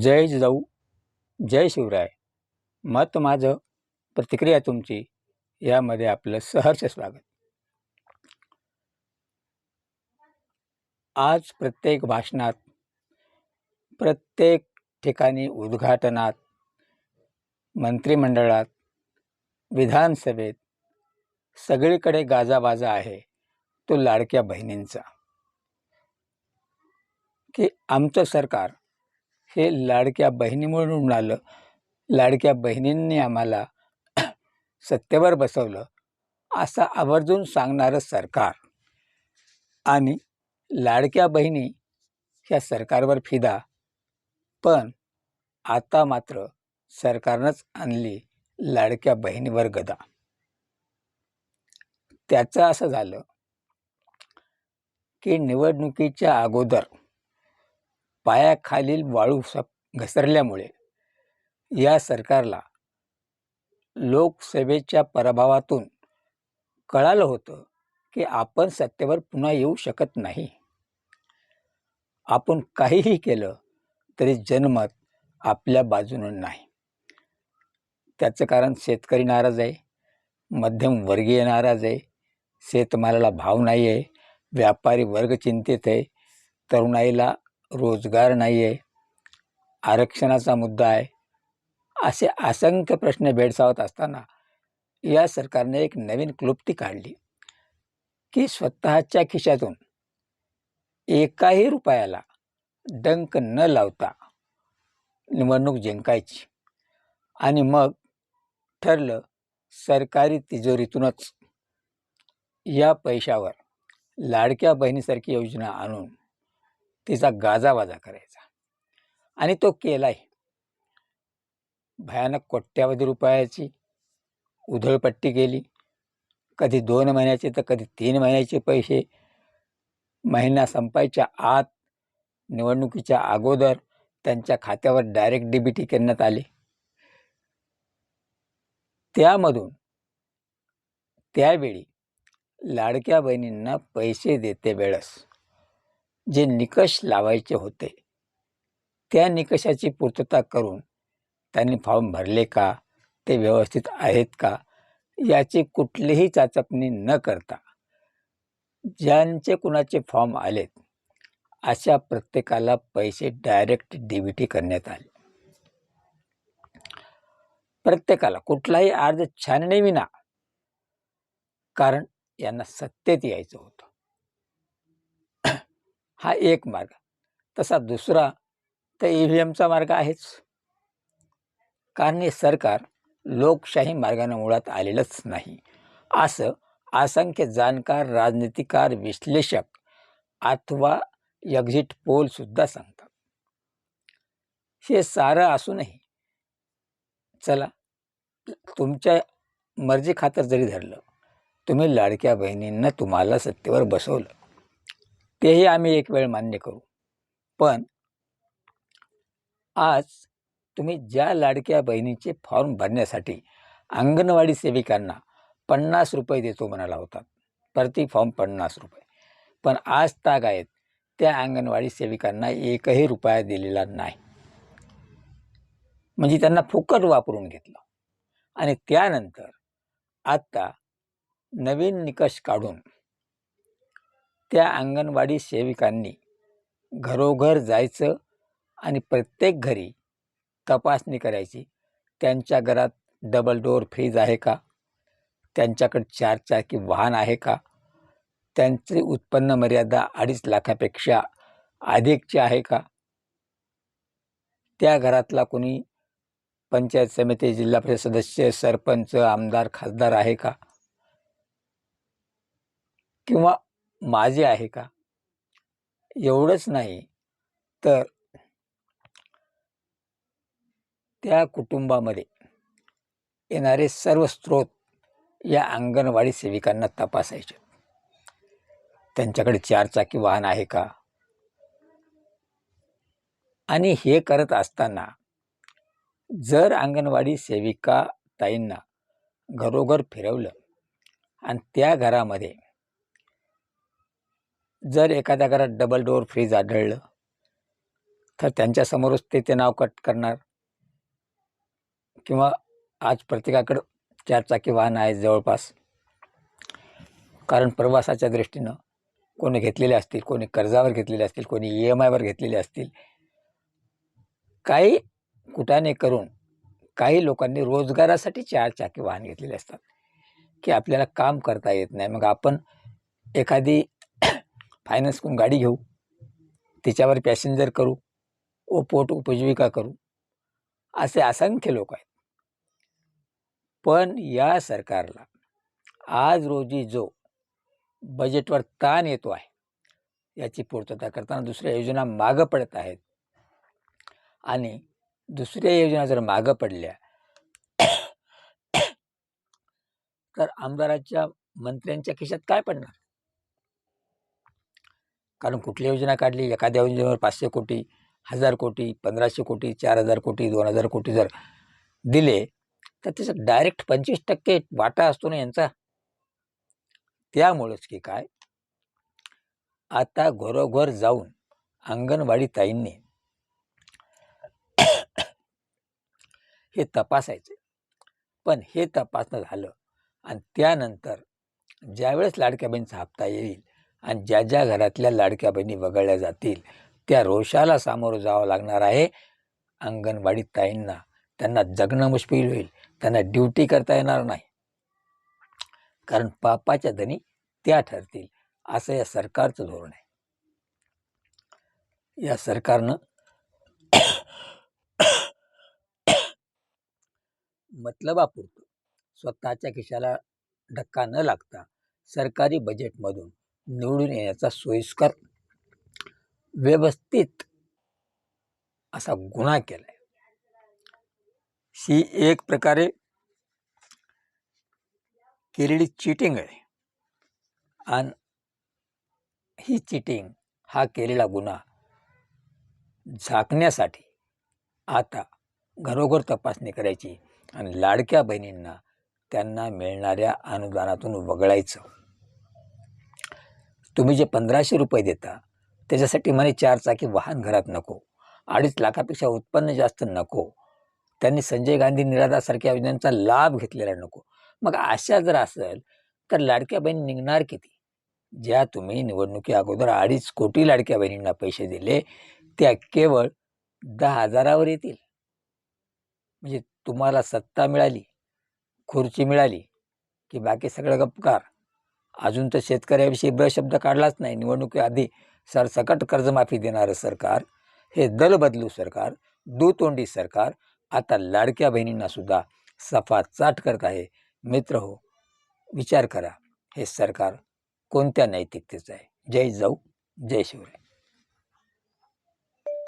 जय जिजाऊ जय शिवराय. मत माझं प्रतिक्रिया तुमची यामध्ये आपलं सहर्ष स्वागत. आज प्रत्येक भाषणात प्रत्येक ठिकाणी उद्घाटनात मंत्रिमंडळात विधानसभेत सगळीकडे गाजाबाजा आहे तो लाडक्या बहिणींचा. की आमचं सरकार हे लाडक्या बहिणीमुळे मिळालं लाडक्या बहिणींनी आम्हाला सत्तेवर बसवलं. असं आवर्जून सांगणारं सरकार. आणि लाडक्या बहिणी ह्या सरकारवर फिदा. पण आता मात्र सरकारनंच आणली लाडक्या बहिणीवर गदा. त्याचं असं झालं की निवडणुकीच्या अगोदर पायाखालील वाळू सप घसरल्यामुळे या सरकारला लोकसभेच्या पराभवातून कळालं होतं की आपण सत्तेवर पुन्हा येऊ शकत नाही. आपण काहीही केलं तरी जनमत आपल्या बाजूनं नाही. त्याचं कारण शेतकरी नाराज आहे मध्यमवर्गीय नाराज आहे शेतमालाला भाव नाही आहे व्यापारी वर्ग चिंतित आहे तरुणाईला रोजगार नाही आहे आरक्षणाचा मुद्दा आहे असे असंख्य प्रश्न भेडसावत असताना या सरकारने एक नवीन क्लुप्ती काढली की स्वतःच्या खिशातून एकाही रुपयाला डंक न लावता निवडणूक जिंकायची. आणि मग ठरलं सरकारी तिजोरीतूनच या पैशावर लाडक्या बहिणीसारखी योजना आणून तिचा गाजावाजा करायचा. आणि तो केलाय. भयानक कोट्यावधी रुपयाची उधळपट्टी केली. कधी दोन महिन्याचे तर कधी तीन महिन्याचे पैसे. महिना संपायच्या आत निवडणुकीच्या अगोदर त्यांच्या खात्यावर डायरेक्ट डीबीटी करण्यात आले. त्यामधून त्यावेळी लाडक्या बहिणींना पैसे देते वेळस जे निकष लावायचे होते त्या निकषाची पूर्तता करून त्यांनी फॉर्म भरले का ते व्यवस्थित आहेत का याची कुठलीही चाचपणी न करता ज्यांचे कुणाचे फॉर्म आलेत अशा प्रत्येकाला पैसे डायरेक्ट डी बी टी करण्यात आले. प्रत्येकाला कुठलाही अर्ज छानने विना कारण यांना सत्तेत यायचं होतं. हा एक मार्ग. तसा दुसरा तर ई व्ही एमचा मार्ग आहेच. कारण हे सरकार लोकशाही मार्गाने मुळात आलेलंच नाही. असं असंख्य जाणकार राजनीतिकार विश्लेषक अथवा एक्झिट पोलसुद्धा सांगतात. हे सारं असूनही चला तुमच्या मर्जी खातर जरी धरलं तुम्ही लाडक्या बहिणींना तुम्हाला सत्तेवर बसवलं. तेही आम्ही एक वेळ मान्य करू. पण आज तुम्ही ज्या लाडक्या बहिणीचे फॉर्म भरण्यासाठी अंगणवाडी सेविकांना पन्नास रुपये देतो म्हणाला होता. प्रति फॉर्म पन्नास रुपये. पण आज ताग आहेत. त्या अंगणवाडी सेविकांना एकही रुपया दिलेला नाही. म्हणजे त्यांना फुकट वापरून घेतलं. आणि त्यानंतर आत्ता नवीन निकष काढून त्या अंगणवाडी सेविकांनी घरोघर जायचं आणि प्रत्येक घरी तपासणी करायची. त्यांच्या घरात डबल डोअर फ्रीज आहे का? त्यांच्याकडे चार चाकी वाहन आहे का? त्यांचे उत्पन्न मर्यादा अडीच लाखापेक्षा अधिकची आहे का? त्या घरातला कोणी पंचायत समिती जिल्हा परिषद सदस्य सरपंच आमदार खासदार आहे का? किंवा माझे आहे का? एवढंच नाही. तर त्या कुटुंबामध्ये येणारे सर्व स्रोत या अंगणवाडी सेविकांना तपासायचे. त्यांच्याकडे चारचाकी वाहन आहे का? आणि हे करत असताना जर अंगणवाडी सेविका ताईंना घरोघर फिरवलं आणि त्या घरामध्ये जर एखाद्या घरात डबल डोअर फ्रीज आढळलं तर त्यांच्यासमोरच ते ते नाव कट करणार. किंवा आज प्रत्येकाकडं चारचाकी वाहन आहे जवळपास. कारण प्रवासाच्या दृष्टीनं कोणी घेतलेले असतील कोणी कर्जावर घेतलेले असतील कोणी ई एम आयवर घेतलेले असतील काही कुटाने करून काही लोकांनी रोजगारासाठी चारचाकी वाहन घेतलेले असतात की आपल्याला काम करता येत नाही. मग आपण एखादी फायनान्स करून गाडी घेऊ. तिच्यावर पॅसेंजर करू. व पोट उपजीविका करू. असे असंख्य लोक आहेत. पण या सरकारला आज रोजी जो बजेटवर ताण येतो आहे याची पूर्तता करताना दुसऱ्या योजना मागं पडत आहेत. आणि दुसऱ्या योजना जर मागं पडल्या तर आमदाराच्या मंत्र्यांच्या खिशात काय पडणार? कारण कुठली योजना काढली? एखाद्या योजनेवर पाचशे कोटी हजार कोटी पंधराशे कोटी चार हजार कोटी दोन हजार कोटी जर दिले तर त्याच्यात डायरेक्ट पंचवीस टक्के वाटा असतो ना यांचा. त्यामुळंच की काय? आता घरोघर जाऊन अंगणवाडी ताईंनी हे तपासायचे. पण हे तपासणं झालं आणि त्यानंतर ज्यावेळेस लाडक्या बहिणीचा हप्ता येईल आणि ज्या ज्या घरातल्या लाडक्या बहिणी वगळल्या जातील त्या रोषाला सामोरं जावं लागणार आहे अंगणवाडी ताईंना. त्यांना जगणं मुश्किल होईल. त्यांना ड्युटी करता येणार नाही. कारण पापाच्या धनी त्या ठरतील. असं या सरकारचं धोरण आहे. या सरकारनं मतलबापुरतं स्वतःच्या खिशाला धक्का न लागता सरकारी बजेटमधून निवडून येण्याचा सोयीस्कर व्यवस्थित असा गुन्हा केला आहे ही एक प्रकारे केलेली चिटिंग आहे. आणि ही चिटिंग हा केलेला गुन्हा झाकण्यासाठी आता घरोघर तपासणी करायची आणि लाडक्या बहिणींना त्यांना मिळणाऱ्या अनुदानातून वगळायचं. तुम्ही जे पंधराशे रुपये देता त्याच्यासाठी म्हणे चारचाकी वाहन घरात नको. अडीच लाखापेक्षा उत्पन्न जास्त नको. त्यांनी संजय गांधी निराधारसारख्या योजनांचा लाभ घेतलेला नको. मग अशा जर असेल तर लाडक्या बहीण निघणार किती? ज्या तुम्ही निवडणुकी अगोदर अडीच कोटी लाडक्या बहिणींना पैसे दिले त्या केवळ दहा हजारावर येतील. म्हणजे तुम्हाला सत्ता मिळाली खुर्ची मिळाली की बाकी सगळं गपकार अजून तर शेतकऱ्याविषयी ब शब्द काढलाच नाही. निवडणुकीआधी सरसकट कर्जमाफी देणारं सरकार हे दल बदलू सरकार दुतोंडी सरकार आता लाडक्या बहिणींना सुद्धा सफा चाट करत आहे. मित्र हो विचार करा हे सरकार कोणत्या नैतिकतेचं आहे? जय जाऊ जय शिवराय.